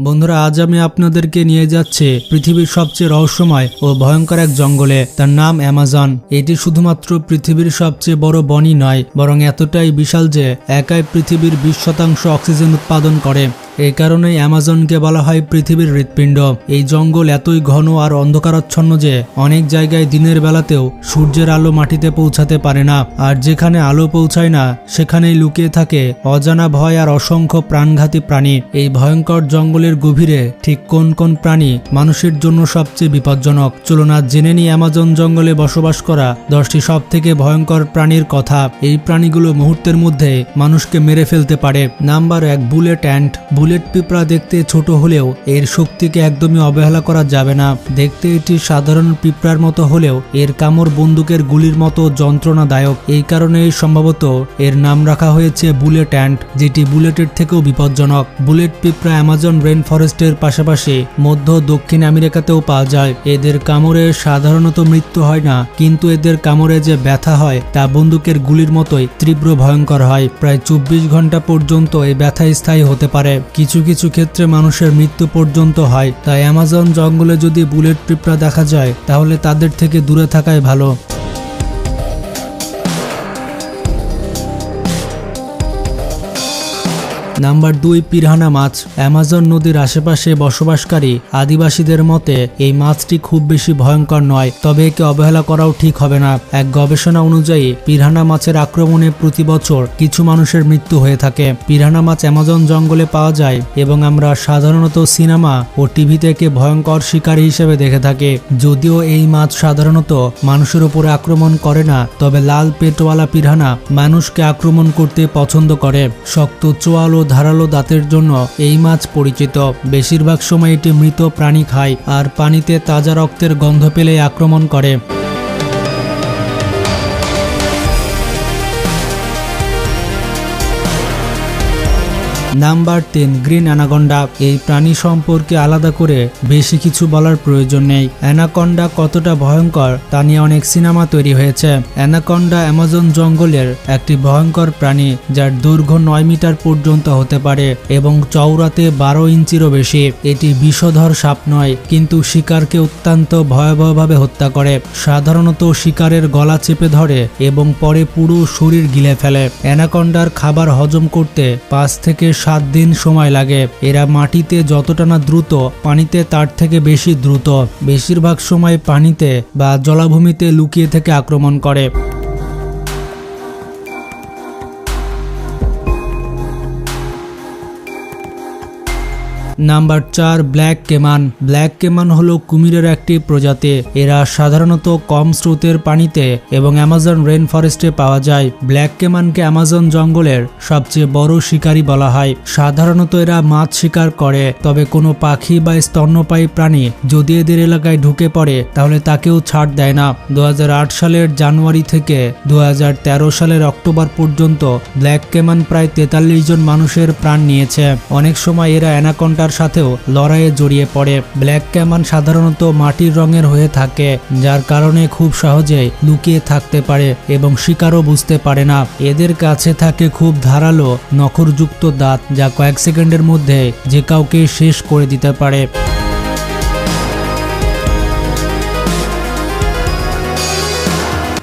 বন্ধুরা, আজ আমি আপনাদেরকে নিয়ে যাচ্ছে পৃথিবীর সবচেয়ে রহস্যময় ও ভয়ঙ্কর এক জঙ্গলে। তার নাম অ্যামাজন। এটি শুধুমাত্র পৃথিবীর সবচেয়ে বড় বনই নয়, বরং এতটাই বিশাল যে একাই পৃথিবীর বিশ শতাংশ অক্সিজেন উৎপাদন করে। এই কারণেই অ্যামাজনকে বলা হয় পৃথিবীর হৃৎপিণ্ড। এই জঙ্গল এতই ঘন আর অন্ধকারাচ্ছন্ন যে অনেক জায়গায় দিনের বেলাতেও সূর্যের আলো মাটিতে পৌঁছাতে পারে না, আর যেখানে আলো পৌঁছায় না, সেখানেই লুকিয়ে থাকে অজানা ভয় আর অসংখ্য প্রাণঘাতী প্রাণী। এই ভয়ঙ্কর জঙ্গলের গভীরে ঠিক কোন কোন প্রাণী মানুষের জন্য সবচেয়ে বিপজ্জনক? চলুন জেনে নিই অ্যামাজন জঙ্গলে বসবাস করা দশটি সব থেকে ভয়ঙ্কর প্রাণীর কথা। এই প্রাণীগুলো মুহূর্তের মধ্যে মানুষকে মেরে ফেলতে পারে। নাম্বার এক, বুলেট অ্যান্ট বুলেট পিঁপড়া দেখতে ছোট হলেও এর শক্তিকে একদমই অবহেলা করা যাবে না। দেখতে এটি সাধারণ পিঁপড়ার মতো হলেও এর কামড় বন্দুকের গুলির মতো যন্ত্রণাদায়ক। এই কারণে সম্ভবত এর নাম রাখা হয়েছে বুলেট অ্যান্ট যেটি বুলেটের থেকেও বিপজ্জনক। বুলেট পিঁপড়া অ্যামাজন রেন ফরেস্টের পাশাপাশি মধ্য দক্ষিণ আমেরিকাতেও পাওয়া যায়। এদের কামড়ে সাধারণত মৃত্যু হয় না, কিন্তু এদের কামড়ে যে ব্যথা হয় তা বন্দুকের গুলির মতোই তীব্র ভয়ঙ্কর হয়। প্রায় চব্বিশ ঘণ্টা পর্যন্ত এই ব্যথা স্থায়ী হতে পারে। কিছু কিছু ক্ষেত্রে মানুষের মৃত্যু পর্যন্ত হয়। তাই অ্যামাজন জঙ্গলে যদি বুলেট পিঁপড়া দেখা যায়, তাহলে তাদের থেকে দূরে থাকাই ভালো। নাম্বার দুই পিরহানা মাছ। অ্যামাজন নদীর আশেপাশে বসবাসকারী আদিবাসীদের মতে, এই মাছটি খুব বেশি ভয়ঙ্কর নয়, তবে একে অবহেলা করাও ঠিক হবে না। এক গবেষণা অনুযায়ী, পিরহানা মাছের আক্রমণে প্রতি বছর কিছু মানুষের মৃত্যু হয়ে থাকে। পিরহানা মাছ অ্যামাজন জঙ্গলে পাওয়া যায় এবং আমরা সাধারণত সিনেমা ও টিভি থেকে ভয়ঙ্কর শিকারী হিসেবে দেখে থাকি। যদিও এই মাছ সাধারণত মানুষের উপরে আক্রমণ করে না, তবে লাল পেটওয়ালা পিরহানা মানুষকে আক্রমণ করতে পছন্দ করে। শক্ত চোয়াল ও ধারালো দাঁতের জন্য এই মাছ পরিচিত। বেশিরভাগ সময় এটি মৃত প্রাণী খায় আর পানিতে তাজা রক্তের গন্ধ পেলে আক্রমণ করে। Number ten green anaconda. এই প্রাণী সম্পর্কে আলাদা করে বেশি কিছু বলার প্রয়োজন নেই। অ্যানাকন্ডা কতটা ভয়ঙ্কর তা নিয়ে অনেক সিনেমা তৈরি হয়েছে। অ্যানাকন্ডা অ্যামাজন জঙ্গলের একটি ভয়ঙ্কর প্রাণী যার দৈর্ঘ্য নয় মিটার পর্যন্ত হতে পারে এবং চওড়াতে বারো ইঞ্চিরও বেশি। এটি বিষধর সাপ নয়, কিন্তু শিকারকে অত্যন্ত ভয়াবহভাবে হত্যা করে। সাধারণত শিকারের গলা চেপে ধরে এবং পরে পুরো শরীর গিলে ফেলে। অ্যানাকন্ডার খাবার হজম করতে পাঁচ থেকে সাত দিন সময় লাগে। এরা মাটিতে যতটা না দ্রুত, পানিতে তার থেকে বেশি দ্রুত। বেশিরভাগ সময় পানিতে বা জলাভূমিতে লুকিয়ে থেকে আক্রমণ করে। নাম্বার চার, ব্ল্যাক কেমান। ব্ল্যাক কেমান হলো কুমিরের একটি প্রজাতি। এরা সাধারণত কম স্রোতের পানিতে এবং অ্যামাজন রেন ফরেস্টে পাওয়া যায়। ব্ল্যাক কেমানকে অ্যামাজন জঙ্গলের সবচেয়ে বড় শিকারী বলা হয়। সাধারণত এরা মাছ শিকার করে, তবে কোনো পাখি বা স্তন্যপায়ী প্রাণী যদি এদের এলাকায় ঢুকে পড়ে, তাহলে তাকেও ছাড় দেয় না। দু হাজার আট সালের জানুয়ারি থেকে দু হাজার তেরো সালের অক্টোবর পর্যন্ত ব্ল্যাক কেমান প্রায় তেতাল্লিশ জন মানুষের প্রাণ নিয়েছে। অনেক সময় এরা অ্যানাকন্ডার সাথেও লড়াইয়ে জড়িয়ে পড়ে। ব্ল্যাক ক্যামান সাধারণত মাটির রঙের হয়ে থাকে, যার কারণে খুব সহজে লুকিয়ে থাকতে পারে এবং শিকারও বুঝতে পারে না। এদের কাছে থাকে খুব ধারালো নখরযুক্ত দাঁত, যা কয়েক সেকেন্ডের মধ্যে যে কাউকে শেষ করে দিতে পারে।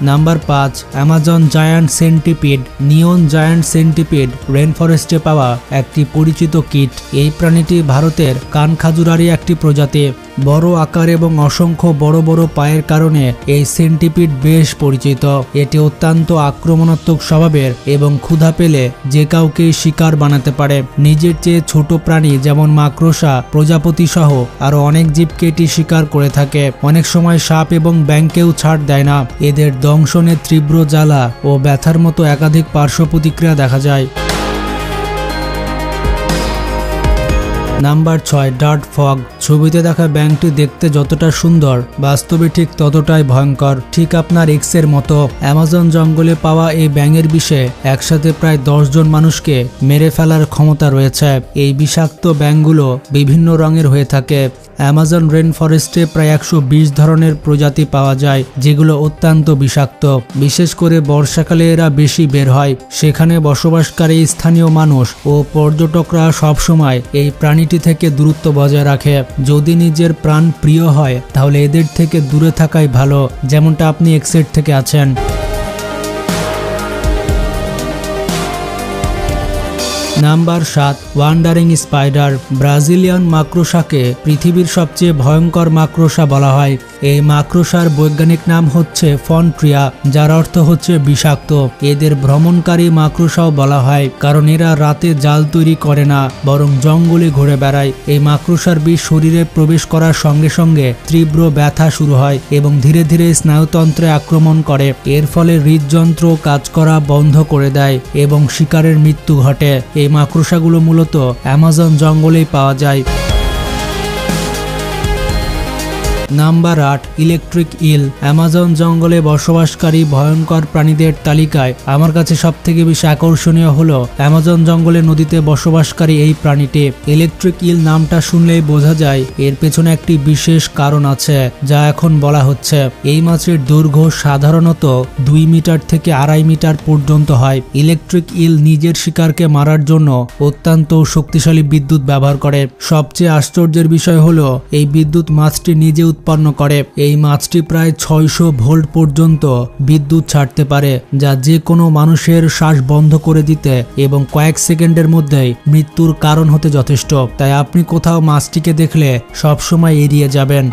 নাম্বার পাঁচ অ্যামাজন জায়ান্ট সেন্টিপিড নিয়ন জায়ান্ট সেন্টিপিড রেন ফরেস্টে পাওয়া একটি পরিচিত কীট। এই প্রাণীটি ভারতের কানখাজুরারি একটি প্রজাতি। বড় আকার এবং অসংখ্য বড় বড় পায়ের কারণে এই সেন্টিপিড বেশ পরিচিত। এটি অত্যন্ত আক্রমণাত্মক স্বভাবের এবং ক্ষুধা পেলে যে কাউকে শিকার বানাতে পারে। নিজের চেয়ে ছোট প্রাণী যেমন মাকড়সা, প্রজাপতি সহ আরও অনেক জীবকে এটি শিকার করে থাকে। অনেক সময় সাপ এবং ব্যাংকেও ছাড় দেয় না। এদের দংশনে তীব্র জ্বালা ও ব্যথার মতো একাধিক পার্শ্ব প্রতিক্রিয়া দেখা যায়। নাম্বার ছয়, ডার্ট ফগ। ছবিতে দেখা ব্যাংকটি দেখতে যতটা সুন্দর, বাস্তবে ঠিক ততটাই ভয়ঙ্কর। ঠিক আপনার এক্সের মতো। অ্যামাজন জঙ্গলে পাওয়া এই ব্যাঙের বিষে একসাথে প্রায় জন মানুষকে মেরে ফেলার ক্ষমতা রয়েছে। এই বিষাক্ত ব্যাঙগুলো বিভিন্ন রঙের হয়ে থাকে। অ্যামাজন রেন ফরেস্টে প্রায় একশো বিশ ধরনের প্রজাতি পাওয়া যায়, যেগুলো অত্যন্ত বিষাক্ত। বিশেষ করে বর্ষাকালে এরা বেশি বের হয়। সেখানে বসবাসকারী স্থানীয় মানুষ ও পর্যটকরা সবসময় এই প্রাণী প্রাণীটি থেকে দূরত্ব বজায় রাখে। যদি নিজের প্রাণ প্রিয় হয়, তাহলে এদের থেকে দূরে থাকাই ভালো, যেমনটা আপনি এক্সেট থেকে আছেন। নাম্বার সাত, ওয়ান্ডারিং স্পাইডার, ব্রাজিলিয়ান মাকড়সাকে পৃথিবীর সবচেয়ে ভয়ঙ্কর মাক্রোসা বলা হয়। এই মাকড়সার বৈজ্ঞানিক নাম হচ্ছে ফনট্রিয়া, যার অর্থ হচ্ছে বিষাক্ত। এদের ভ্রমণকারী মাকড়সাও বলা হয়, কারণ এরা রাতে জাল তৈরি করে না, বরং জঙ্গলে ঘুরে বেড়ায়। এই মাকড়সার বিষ শরীরে প্রবেশ করার সঙ্গে সঙ্গে তীব্র ব্যথা শুরু হয় এবং ধীরে ধীরে স্নায়ুতন্ত্রে আক্রমণ করে। এর ফলে হৃদযন্ত্র কাজ করা বন্ধ করে দেয় এবং শিকারের মৃত্যু ঘটে। এই মাকড়সাগুলো মূলত অ্যামাজন জঙ্গলেই পাওয়া যায়। নাম্বার আট, ইলেকট্রিক ইল। অ্যামাজন জঙ্গলে বসবাসকারী ভয়ঙ্কর প্রাণীদের তালিকায় আমার কাছে সব থেকে বেশি আকর্ষণীয় হলো অ্যামাজন জঙ্গলে নদীতে বসবাসকারী এই প্রাণীটি। ইলেকট্রিক ইল নামটা শুনলেই বোঝা যায় এর পেছনে একটি বিশেষ কারণ আছে, যা এখন বলা হচ্ছে। এই মাছের দৈর্ঘ্য সাধারণত দুই মিটার থেকে আড়াই মিটার পর্যন্ত হয়। ইলেকট্রিক ইল নিজের শিকারকে মারার জন্য অত্যন্ত শক্তিশালী বিদ্যুৎ ব্যবহার করে। সবচেয়ে আশ্চর্যের বিষয় হলো, এই বিদ্যুৎ মাছটি নিজে উৎপন্ন করে। এই মাছটি প্রায় ছয়শো ভোল্ট পর্যন্ত বিদ্যুৎ ছাড়তে পারে, যা যে কোনো মানুষের শ্বাস বন্ধ করে দিতে এবং কয়েক সেকেন্ডের মধ্যেই মৃত্যুর কারণ হতে যথেষ্ট। তাই আপনি কোথাও মাছটিকে দেখলে সবসময় এড়িয়ে যাবেন।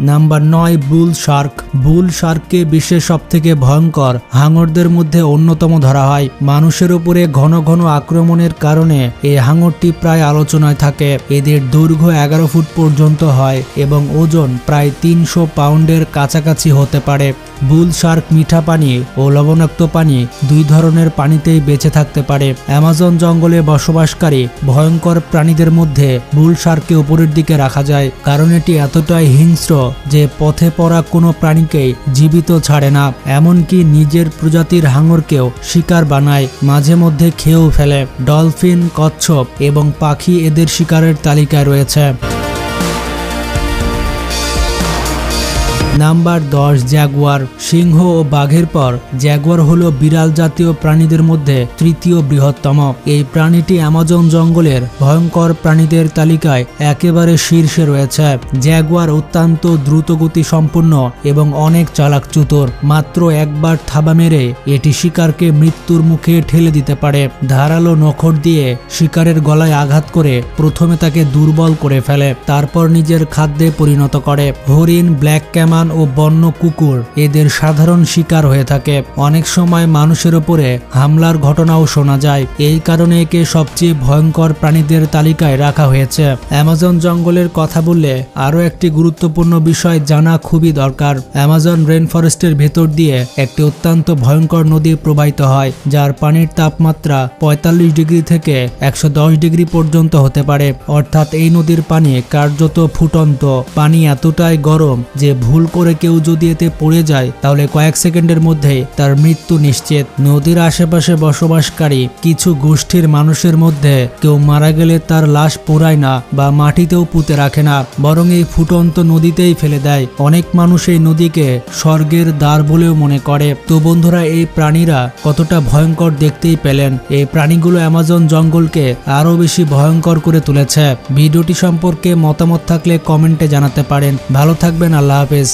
নাম্বার নয়, বুল শার্ক। বুল শার্ককে বিশ্বের সব থেকে ভয়ঙ্কর হাঙরদের মধ্যে অন্যতম ধরা হয়। মানুষের উপরে ঘন ঘন আক্রমণের কারণে এই হাঙরটি প্রায় আলোচনায় থাকে। এদের দৈর্ঘ্য এগারো ফুট পর্যন্ত হয় এবং ওজন প্রায় তিনশো পাউন্ডের কাছাকাছি হতে পারে। বুল শার্ক মিঠা পানি ও লবণাক্ত পানি দুই ধরনের পানিতেই বেঁচে থাকতে পারে। অ্যামাজন জঙ্গলে বসবাসকারী ভয়ঙ্কর প্রাণীদের মধ্যে বুল শার্ককে উপরের দিকে রাখা যায়, কারণ এটি এতটাই হিংস্র যে পথে পড়া কোনো প্রাণীকেই জীবিত ছাড়ে না, এমনকি নিজের প্রজাতির হাঙরকেও শিকার বানায়, মাঝে মধ্যে খেয়েও ফেলে। ডলফিন, কচ্ছপ এবং পাখি এদের শিকারের তালিকায় রয়েছে। নাম্বার দশ, জ্যাগুয়ার। সিংহ ও বাঘের পর, জ্যাগুয়ার হলো বিড়াল জাতীয় প্রাণীদের মধ্যে তৃতীয় বৃহত্তম। এই প্রাণীটি অ্যামাজন জঙ্গলের ভয়ঙ্কর প্রাণীদের তালিকায় একেবারে শীর্ষে রয়েছে। জ্যাগুয়ার অত্যন্ত দ্রুতগতি সম্পন্ন এবং অনেক চালাক মাত্র একবার থাবা মেরে এটি শিকারকে মৃত্যুর মুখে ঠেলে দিতে পারে। ধারালো নখর দিয়ে শিকারের গলায় আঘাত করে প্রথমে তাকে দুর্বল করে ফেলে, তারপর নিজের খাদ্যে পরিণত করে। হরিণ, ব্ল্যাক ক্যামান ও বন্য কুকুর এদের সাধারণ শিকার হয়ে থাকে। অনেক সময় মানুষের উপরে হামলার ঘটনাও শোনা যায়। এই কারণে একে সবচেয়ে ভয়ঙ্কর প্রাণীদের তালিকায় রাখা হয়েছে। অ্যামাজন জঙ্গলের কথা বললে আরও একটি গুরুত্বপূর্ণ বিষয় জানা খুবই দরকার। অ্যামাজন রেন ফরেস্টের ভেতর দিয়ে একটি অত্যন্ত ভয়ঙ্কর নদী প্রবাহিত হয়, যার পানির তাপমাত্রা পঁয়তাল্লিশ ডিগ্রি থেকে একশো দশ ডিগ্রি পর্যন্ত হতে পারে। অর্থাৎ এই নদীর পানি কার্যত ফুটন্ত। পানি এতটাই গরম যে ভুল করে কেউ যদি এতে পড়ে যায়, তাহলে কয়েক সেকেন্ডের মধ্যে তার মৃত্যু নিশ্চিত। নদীর আশেপাশে বসবাসকারী কিছু গোষ্ঠীর মানুষের মধ্যে কেউ মারা গেলে তার লাশ পোড়ায় না বা মাটিতেও পুঁতে রাখে না, বরং এই ফুটন্ত নদীতেই ফেলে দেয়। অনেক মানুষ এই নদীকে স্বর্গের দ্বার বলেও মনে করে। তো বন্ধুরা, এই প্রাণীরা কতটা ভয়ঙ্কর দেখতেই পেলেন। এই প্রাণীগুলো অ্যামাজন জঙ্গলকে আরও বেশি ভয়ঙ্কর করে তুলেছে। ভিডিওটি সম্পর্কে মতামত থাকলে কমেন্টে জানাতে পারেন। ভালো থাকবেন, আল্লাহ হাফেজ।